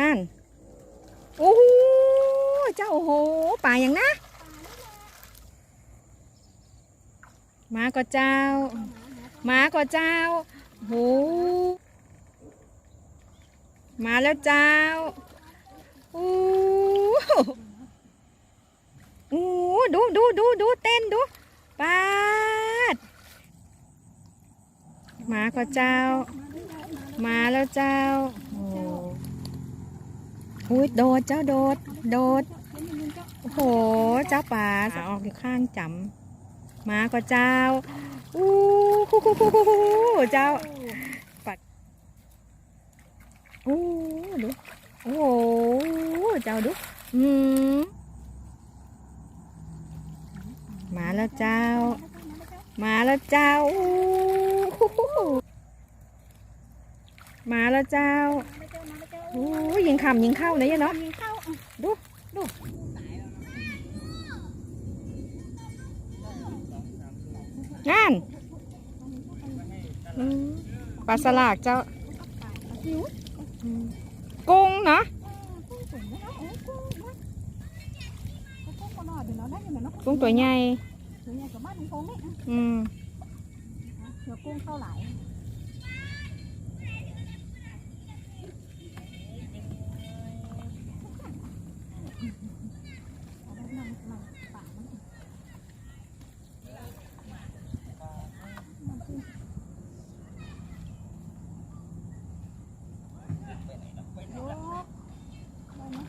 นั่น โอ้โหเจ้าโอ้โหป่าอย่างนะ มาก็เจ้า มาก็เจ้าโหมาแล้วเจ้าโอ้โหโอ้ดูดูดูดูเต้นดูปาดมาก็เจ้า มาแล้วเจ้า อุ้ยโดดเจ้าโดด โดด โอ้โห เจ้าป่าออกอยู่ข้างจำมาก็เจ้าอู้ฮู้ฮู้ฮู้ฮู้ฮู้เจ้าปัดอู้ดูโอ้โหเจ้าดูอืมมาแล้วเจ้า มาแล้วเจ้าอู้ฮู้มาแล้วเจ้า โอ้ยิงคำยิงเข้านะยะเนาะยิงเข้าดูดูงานอืมปลาสลากเจ้าอืมกุ้งเนาะกุ้งสวยนะโอ้กุ้งนะกุ้งก็นอดเดี๋ยวเราได้ยังไงเนาะ กุ้งตัวใหญ่ ตัวใหญ่กว่าบ้านของผมนี่ อืม เดี๋ยวกุ้งเข้าไหล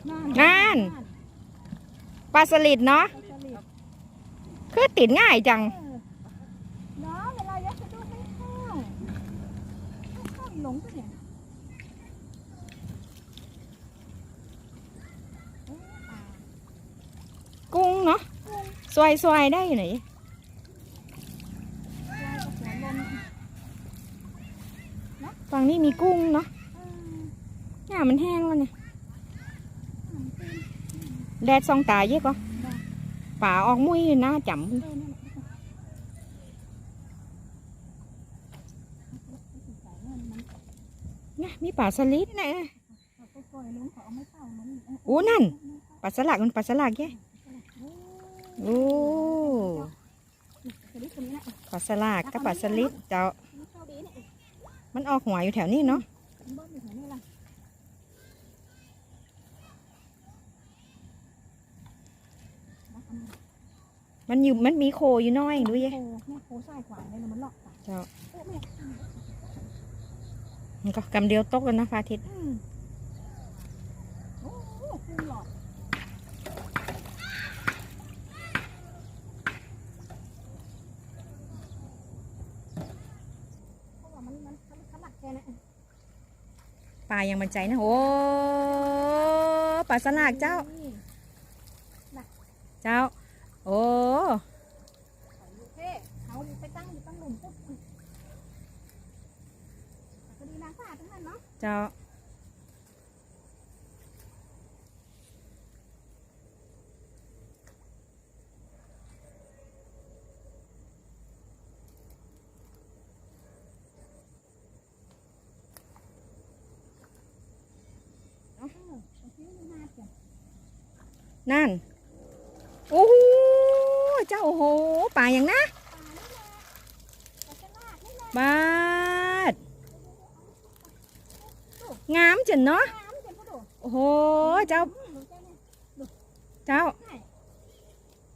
นั่น งาน ปลาสลิดเนาะคือติดง่ายจังเนาะเวลายัดจะดูกไม่เข้าไม่เข้าหลงไปเนี่ยกุ้งเนาะสวยสวยได้อยู่ไหนฝั่งนี้มีกุ้งเนาะเออหน้ามันแห้งแล้วเนี่ย แดดซองตาเยอะก็ป่าออกมุ้ยหน้าจเออนั่นแหละใส่เงินมันำนะมีป่าสลิดนะเขาก็ปล่อยลงเขาเอาไม่เข้าลงเออโอ้นั่นปลาสลักมันปลาสลักแย่โอ้โอ้สลิดคนนี้นะปลาสลักกับปลาสลิดเจ้านี่เข้าดีเนี่ยมันออกหัวอยู่แถวนี้เนาะ มันบ้านอยู่แถวนี้ล่ะ มันอยู่มันมีโคอยู่น้อยดูเยโคเนี่ยโคซ้ายขวาเลยนะมันหลอกป่ะเจ้าโอ้แม่มันก็กำเดียวตกแล้วนะพระอาทิตย์อืมโอ้โหกุ้งหลอดเพราะว่ามันมันมันขนาดแค่นั้นปลายังมันใจนะโอ้ปลาสลักเจ้าเจ้า โอ้ เท่เขาไปตั้งอยู่ตั้งหลุมปุ๊บก็ดีนางฟ้าทั้งนั้น เนาะเจ้าเออเอาซื้อมาจ้ะนั่น โอ้โห เจ้าโอ้โห ป่าอย่างนะปลาฉลาดนี่แหละบาด งามจังเนาะน้ำเจ็บปะดูโอ้โหเจ้าอืมดูเจ้าเนี่ยเจ้า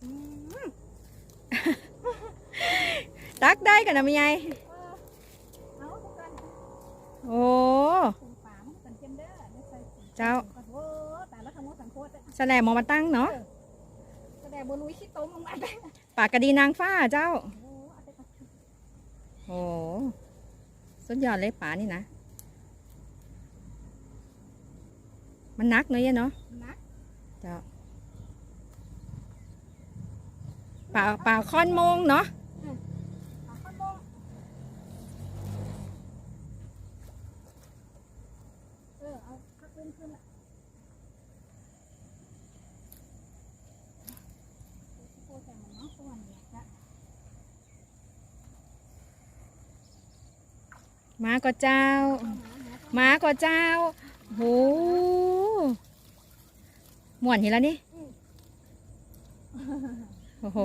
อืมตักได้กันนะมีไงเออเอาทุกกันโอ้ถุงฝามันกันเจมเด้อไม่ใส่ถุงเจ้าโอ้แต่ละทั้งหมดสังโคตรแสลมมองมาตั้งเนาะแสดงบนลุยขี้ต้มลงมาได้ปากกระดีนางฟ้าเจ้า โอ้เอาไปก่อนโอ้สุดยอดเลยป่านี่นะ มันนักเนอะเนาะนะเจ้าป่าป่าค่อนโมงเนาะเอาข้าวโพดเออเอาข้าวขึ้นขึ้นละโคตรแต่มันเนาะส่วนเนี่ยจะมาก็เจ้าเอาหาหามาก็เจ้าโห ม่วนเห็นแล้วนี่โอ้โห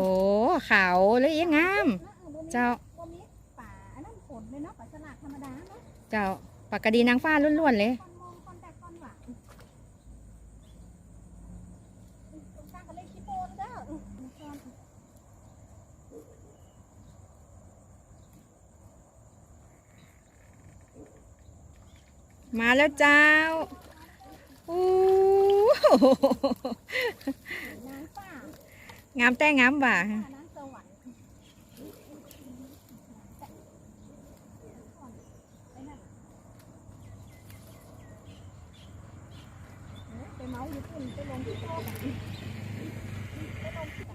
ขาวเลยยังงาม เจ้าป่าอันนั้นฝนเลยเนาะป่าสลัดธรรมดาเนาะเจ้าปากกระดีนางฟ้าล้วนๆเลยมาแล้วเจ้าอู้หูนา งฟ้างามแต่งามว่ะนางสวรรค์ไปนั่นเอ้ยไปเมาอยู่ปุ่นไปลงที่โต๊ะกันไปลงที่ไหน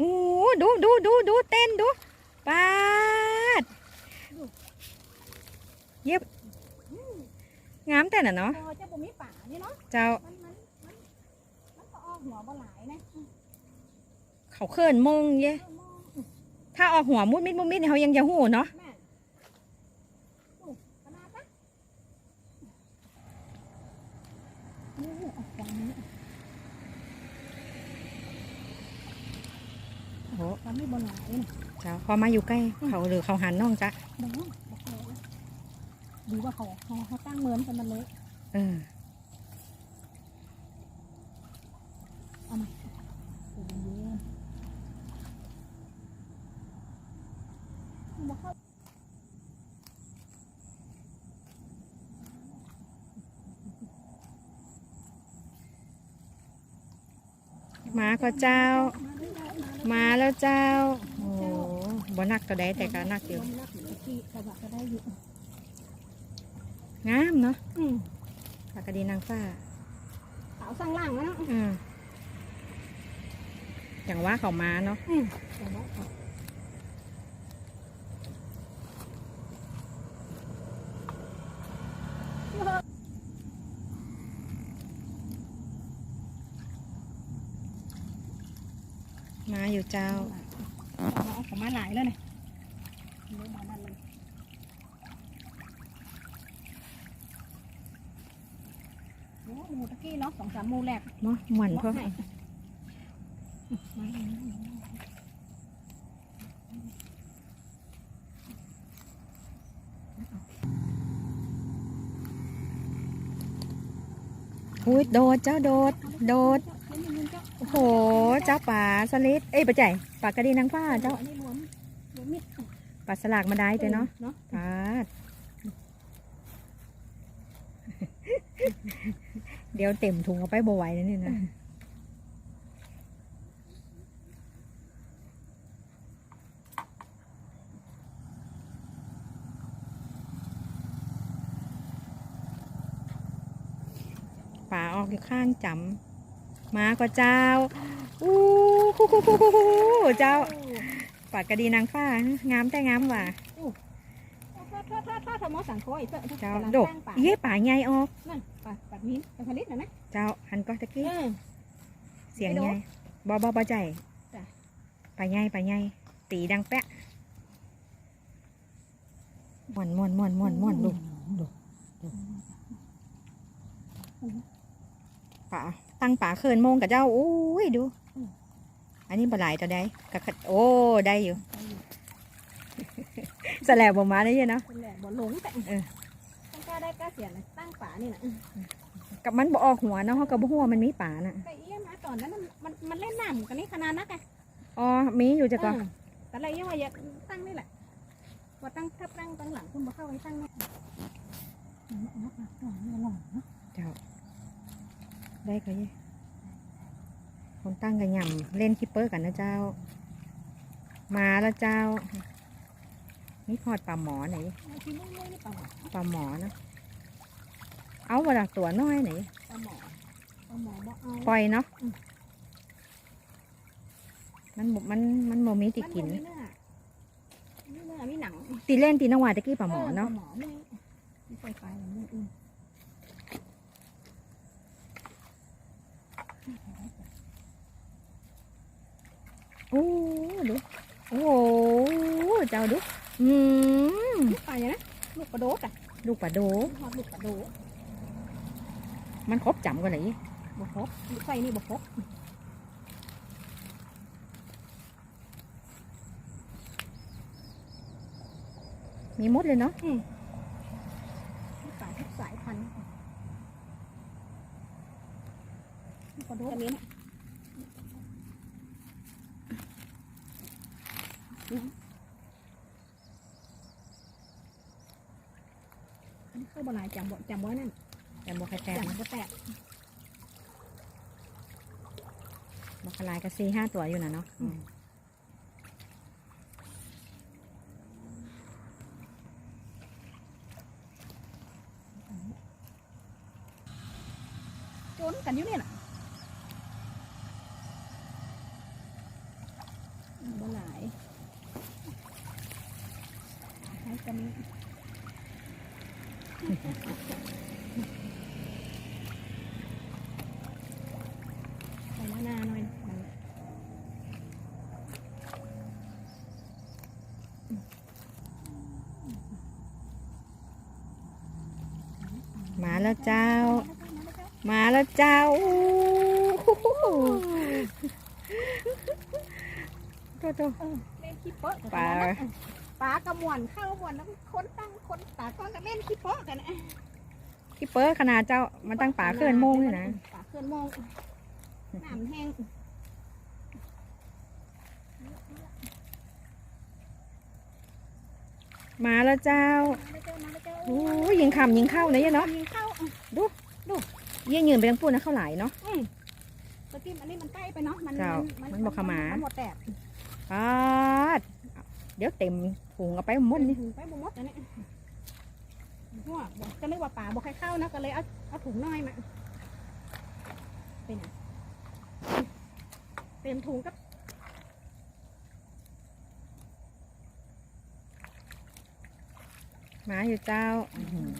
อู้ ดูดูดูดูเต้นดูปาดเย็บงามแต่น่ะเนาะพอจะบ่มีป่านี่เนาะเจ้ามันมันมันมันก็ออกหัวบ่หลายนะอืมเขาเขินมงเย่เออมองอืมถ้าออกหัวมุดมิดมุดมิดเนี่ยเขายังจะหูเนาะแม่นอู้ขนาดนะนี่ออกฝั่งนี้ โอ้โหทำให้บ่หลายนะเจ้าพอมาอยู่ใกล้เขาหรือเขาหันน้องจ้ะบ่บอกเลยดูว่าเขาเขาเขาตั้งเหมือนกันมันเลยเออเอามาเดี๋ยวเย็นๆบ่เข้ามาก็เจ้า มาได้ได้มาได้มาแล้วเจ้า โอ้โหบ่นักตัวใดแต่ก็นักอยู่ลมรักเหมือนที่กระบะก็ได้อยู่งามเนาะอืมปากกระดีนางฟ้าสาวสั่งล่างแล้วเนาะอืมอย่างว่าเขามาเนาะ อืมแต่ว่าเขา มา อยู่เจ้าเอาเอาของมาหลายแล้วเนี่ยเดี๋ยวมานั่นเลยโอ้หมูตะกี้เนาะสองสามหมูแรกเนาะหม่วนเพราะให้มาเลยนะอุ้ยโดดเจ้าโดด โดด โอ้โห เจ้าป่าสลิด เอ้ยปะใจปากกระดีนางฟ้าเจ้าอันนี้รวมรวมมิดปลาสลากมาได้เจ้เนาะเนาะปาดเดี๋ยวเต็มถุงเอาไปบ่ไหวแล้วนี่นะ ป่าออกอยู่ข้างจำ มาก็เจ้าอู้คู่คู่คู่คู่คู่เจ้าปากกระดีนางฟ้างามแต่งามว่ะถ้าถ้าถ้าถ้าทำมอสังโคอีกเจ้าดกสร้างป่าเย่ป่าใหญ่ออกนั่นป่าป่ามิ้นป่าผลิตนะนะเจ้าหันก็ตะกี้เสียงใหญ่บอบอบอใจป่าใหญ่ป่าใหญ่ตีดังแปะม่วนม่วนม่วนม่วนม่วนดูดูดูป่า ตั้งป่าเขินโมงกับเจ้าอุ้ยดู อันนี้ปลาไหลตัวใดกะขัดโอ้ได้อยู่แสลบออกมาได้ยังเนาะเป็นแหละบ่หลงแต่เออตั้งกล้าได้กล้าเสียนะตั้งป่านี่นะกับมันบ่ออกหัวเนาะเขากับบ่หัวามันมีป่าน่ะแต่เอี้ยมาตอนนั้นน่ะมันมันเล่นน้ำกันนี่ขนาดนักไงอ๋อมีอยู่จ้ะก็เออแต่อะไรยังว่าอย่าตั้งนี่แหละว่าตั้งทับตั้งตั้งหลังคุณบ่เข้าไว้ตั้งนี่เอาเอาเอาเอาเอาเอาเอาเจ้า ได้ก็ยี่คนตั้งกันยำเล่นคิปเปอร์กันนะเจ้า มาแล้วเจ้า นี่พอดปลาหมอไหนเอาที่มุ้ยๆนี่ปลาหมอปลาหมอนะเอาเวลาตัวน้อยไหนปลาหมอปลาหมอบ่เอาปล่อยเนาะอืมมันบ่มันมันโมมีติกินมับ่มีเนื้อมีเนื้อมีหนังตีเล่นตีนวาตะกี้ปลาหมอเนาะ ปลาหมอไม่ไม่ไฟไฟมันอื่น โอ้ดูโอ้โหเจ้าดูอืมลูกปลาอย่างนะลูกปลาโดดอะลูกปลาโดทอดลูกปลาโดดมันครบจำกันไหนบ่ครบใส่นี่บ่ครบมีมดเลยเนาะปลาทุกสายพันธุ์ลูกปลาโดดอันนี้นะอันนี้เข้าบหลาย จำบ่จำบ่นั่นแต่บวคแตกจำบ่แตกบวคลายก็สี่ห้าตัวอยู่นะเนาะอืมจนกันอยู่นี่น่ะบ่หลายให้กันใส่มะนาวหน่อยมัน มา แล้วเจ้า มาแล้วเจ้าอู้หูตัวตัวเล่นขี้เปอะปลาปลากระมวนเข้ามวนแล้วคนตั้งคนตาก้อนกับเล่นขี้เปอะกันนะที่เปิ้ลขนาดเจ้ามันตั้งป่าเคลื่อนโมงเลยนะปลาเคลื่อนโมงน้ำแห้งมาแล้วเจ้ามาเจ้ามาเจ้าโอ้ยยิงคำยิงเข้าเลยเนาะยิงเข้า ยิงยืนไปทั้งปูนนะเข้าหลายเนาะ อืมตะกี้อันนี้มันใกล้ไปเนาะ มันเจ้ามันบอกขมานหมดแดดปาดเดี๋ยวเต็มถุงเอาไปหมดนี่ไปบุมดอันนี้หัวบอกก็นึกว่าป่าบอกให้เข้านะก็เลยเอาเอาถุงน้อยมาไปไหนเต็มถุงกับมาอยู่เจ้า อื้อหือ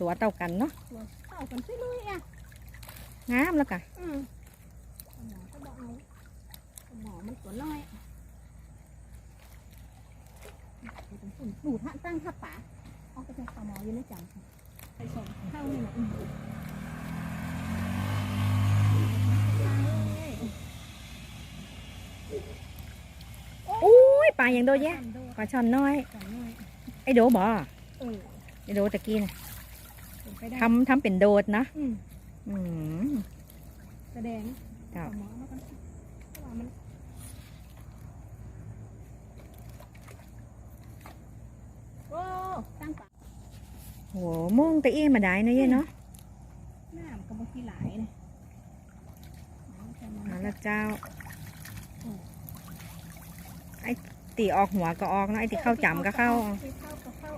ตัวเต่ากันเนาะตัวเต่ากันซิลุยอะงามแล้วกะอืมหมอก็บอกเอาหมอมันตัวน้อยดูท่าตั้งท่าป่าเอาไปเป็นปลาหมออยู่ในจำไปส่งเข้านี่แหละอืมอุ้ยปลาอย่างโดแยะปลาช่อนน้อยปลาน้อยไอโดบ่เออไอโดตะกี้นะเป็น ไปได้ทำทำเป็นโดดนะ อืมอืมแสดงเจ้าปลาหมอมากันเพราะว่ามันโอ้ตั้งปลาโหโม่งตะอี้มาได้เนอะเย่เนาะน้ำกับบางทีหลายนะน้ำจะมามาแล้วเจ้า ไอตีออกหัวก็ออกเนาะไอตีเข้าจำก็เข้าที่เข้าก็เข้า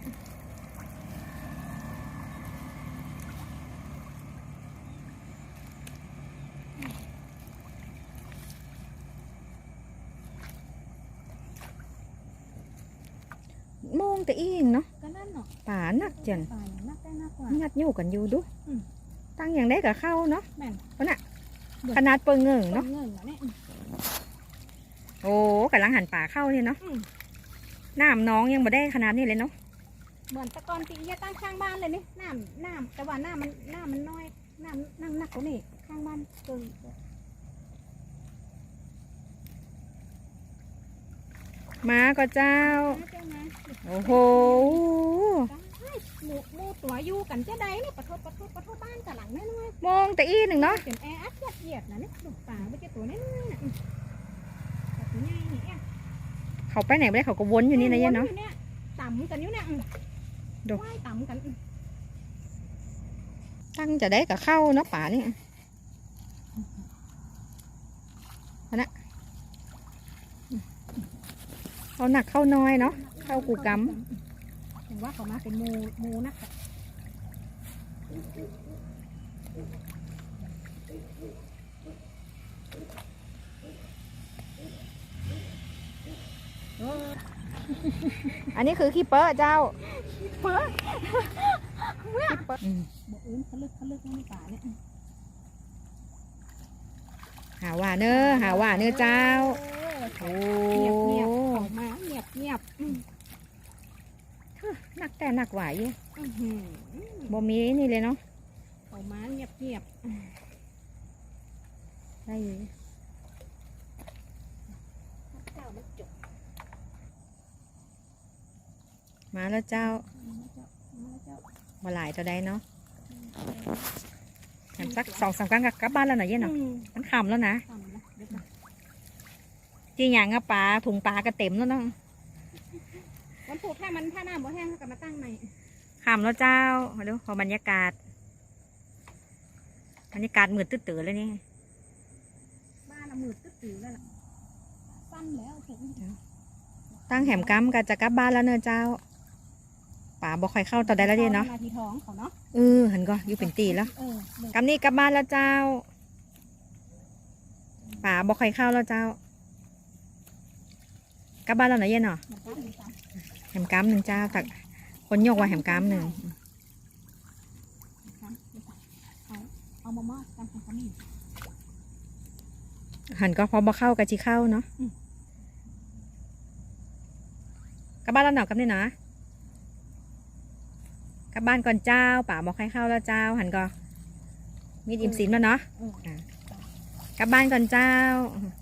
โม่งตะอี้เนาะก็นั่นเนาะป่านักจันป่านักได้นักกว่างัดอยู่กันอยู่ดูตั้งอย่างได้กับเข้าเนาะแม่นขนาดเปิงเงินาะเนาะเงินเหรอเนี่ยโอ้กำลังหันป่าเข้าเนี่ยเนาะน้ำน้องยังบ่ได้ขนาดนี้เลยเนาะเหมือนตะกอนตีเยตั้งข้างบ้านเลยนี่น้ำน้ำแต่ว่าน้ำมันน้ำมันน้อยน้ำน้ำหนักกว่านี่ข้างบ้านเกินมาก็เจ้าาเจ้ามา โอ้โหหมูหมูตัวอยู่กันจะได้เนี่ยปะทดปะทดปะทดบ้านกับหลังน้อยโมงตะอี้หนึ่งๆเนาะเป็นแอร์อัดยัดเยียดนะเนี่ยลูกป่าไม่ใช่ตัวน้อยๆนะอืมแต่ตัวใหญ่เนี่ยเขาไปไหนไม่ได้เขาก็วนอยู่นี่นะเย่เนาะวต่ำกันอยู่เนี่ยอืมดูว่ายต่ำกันอืมตั้งจะได้กับเข้าเนาะป่านี่เอานะเขาหนักเข้าน้อยเนาะ เข้ากูกเห็นว่าเขามาเป็นหมูหมูนักอะเอออันนี้คือขี้เป๊ะเจ้าเปิดอืมบอกอื่นเขาลึกเขาลึกในป่าเนี่ยหาว่าเนอะหาว่าเนอะเจ้าโอ้เงียบเงียบออกมาเงียบเงียบอืม นักแต่นักไหวอยู่อื้อหือบ่มีนี่เลยเนาะออกมาเงียบเงียบได้อยู่เจ้ามันจบมาแล้วเจ้ามาแล้วเจ้ามาแล้วเจ้า มาหลายตัวได้เนาะแถมสักสองสามครั้งกับกลับบ้านแล้วหน่อยเย็นเนาะอืมมันขำแล้วนะทำนะเดี๋ยวก่อนจริงอย่างอะปลาถุงปลาก็เต็มแล้วเนาะ วันผูกถ้ามันถ้าน้ำบ่แห้งก็มาตั้งใหม่ขำแล้วเจ้ามาดูพอบรรยากาศ บรรยากาศมืดตื้อๆเลยนี่ บ้านเรามืดตึ๊ดตื่นแล้วล่ะสั้นแล้วผมตั้งแหมกัมก็จะกลับบ้านแล้วเนอะเจ้า ป่าบ่ค่อยเข้าต่อได้แล้วเด้เนาะนาทีท้องเขาเนาะเออหันก็อยู่เป็นตีแล้วเออเดี๋ยวกำนี้กลับบ้านแล้วเจ้า ป่าบ่ค่อยเข้าแล้วเจ้า กลับบ้านแล้วหน่อยเย็นเนาะ มันตั้งอยู่ตาม แหมกัมหนึ่งเจ้าตักคนยกว่าแหมกัมหนึ่งนะคะเดี๋ยวก่อนเอาเอามามอดกันของเขานี่หันก็พอบ่เข้ากับจีเข้าเนาะอืมกลับบ้านแล้วเนาะกำนี้เนาะกลับบ้านก่อนเจ้าป่าบ่ค่อยเข้าแล้วเจ้า หันก็มีดอิ่มสินแล้วเนาะเออกลับบ้านก่อนเจ้าเ